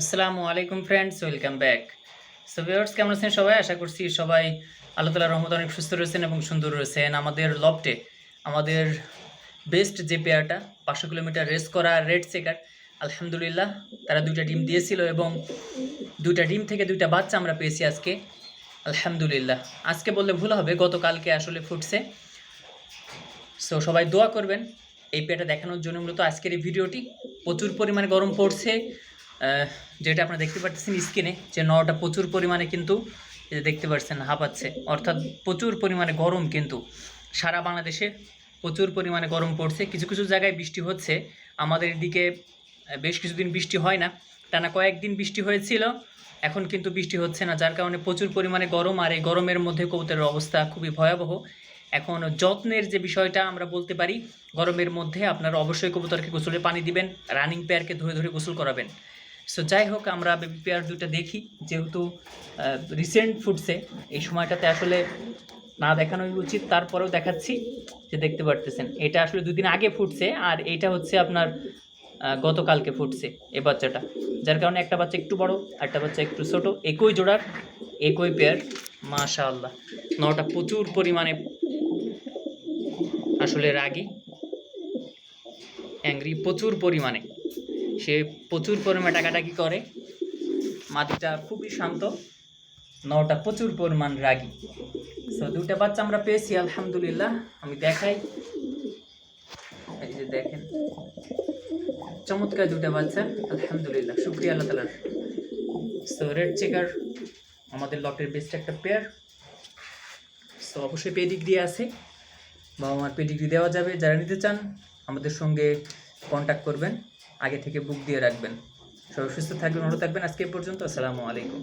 আসসালামু আলাইকুম friends welcome back so viewers কেমন আছেন সবাই? আশা করছি সবাই আল্লাহ তালার রহমত অনেক সুস্থ রয়েছেন এবং সুন্দর রয়েছেন। আমাদের লফটে আমাদের বেস্ট যে পেয়ারটা, পাঁচশো কিলোমিটার রেস করা রেড চেকার আলহামদুলিল্লাহ, তারা দুইটা ডিম দিয়েছিল এবং দুইটা ডিম থেকে দুইটা বাচ্চা আমরা পেয়েছি আজকে। আলহামদুলিল্লাহ। আজকে বললে ভুল হবে, গতকালকে আসলে ফুটছে। সো সবাই দোয়া করবেন, এই পেয়ারটা দেখানোর জন্য মূলত আজকের এই ভিডিওটি প্রচুর পরিমাণে গরম পড়ছে। যেটা আপনারা দেখতে পাচ্ছেন স্ক্রিনে যে নটা প্রচুর পরিমাণে কিন্তু দেখতে পাচ্ছেন হাঁপাচ্ছে। অর্থাৎ প্রচুর পরিমাণে গরম কিন্তু। সারা বাংলাদেশে প্রচুর পরিমাণে গরম পড়ছে। কিছু কিছু জায়গায় বৃষ্টি হচ্ছে। আমাদের এদিকে বেশ কিছুদিন বৃষ্টি হয় না। টানা কয়েকদিন বৃষ্টি হয়েছিল। এখন কিন্তু বৃষ্টি হচ্ছে না, যার কারণে প্রচুর পরিমাণে গরম। আর এই গরমের মধ্যে কবুতরের অবস্থা খুবই ভয়াবহ। এখন যত্নের যে বিষয়টা আমরা বলতে পারি, গরমের মধ্যে আপনারা অবশ্যই কবুতরকে গোসলে পানি দিবেন রানিং পেয়ারকে ধরে ধরে গোসল করাবেন। সো যাই হোক আমরা বেবি পেয়ার দুটো দেখি। যেহেতু রিসেন্ট ফুটছে এই সময়টাতে আসলে না দেখানোই উচিত। তারপরেও দেখাচ্ছি যে দেখতে পারতেছেন। এটা আসলে দুদিন আগে ফুটছে আর এইটা হচ্ছে আপনার গতকালকে ফুটছে এ বাচ্চাটা। যার কারণে একটা বাচ্চা একটু বড় একটা বাচ্চা একটু ছোট। একই জোড়ার, একই পেয়ার মাশা আল্লাহ নটা প্রচুর পরিমাণে আসলে রাগী অ্যাংরি প্রচুর পরিমাণে। সে প্রচুর পরিমাণে টাকাটাকি করে। মাটিটা খুবই শান্ত, নটা প্রচুর পরিমাণ রাগী। সো দুটা বাচ্চা আমরা পেয়েছি, আলহামদুলিল্লাহ। আমি দেখাই। এই যে দেখেন, চমৎকার দুটা বাচ্চা, আলহামদুলিল্লাহ। শুক্রিয়া আল্লাহ তালার। সো রেড চেকার আমাদের লটের বেস্ট একটা পেয়ার সো অবশ্যই পেডিগ্রি আছে। বাবা মার পেডিগ্রি দেওয়া যাবে। যারা নিতে চান, আমাদের সঙ্গে কন্ট্যাক্ট করবেন। আগে থেকে বুক দিয়ে রাখবেন। সবাই সুস্থ থাকবেন ভালো থাকবেন। আজকে পর্যন্ত আসসালামু আলাইকুম।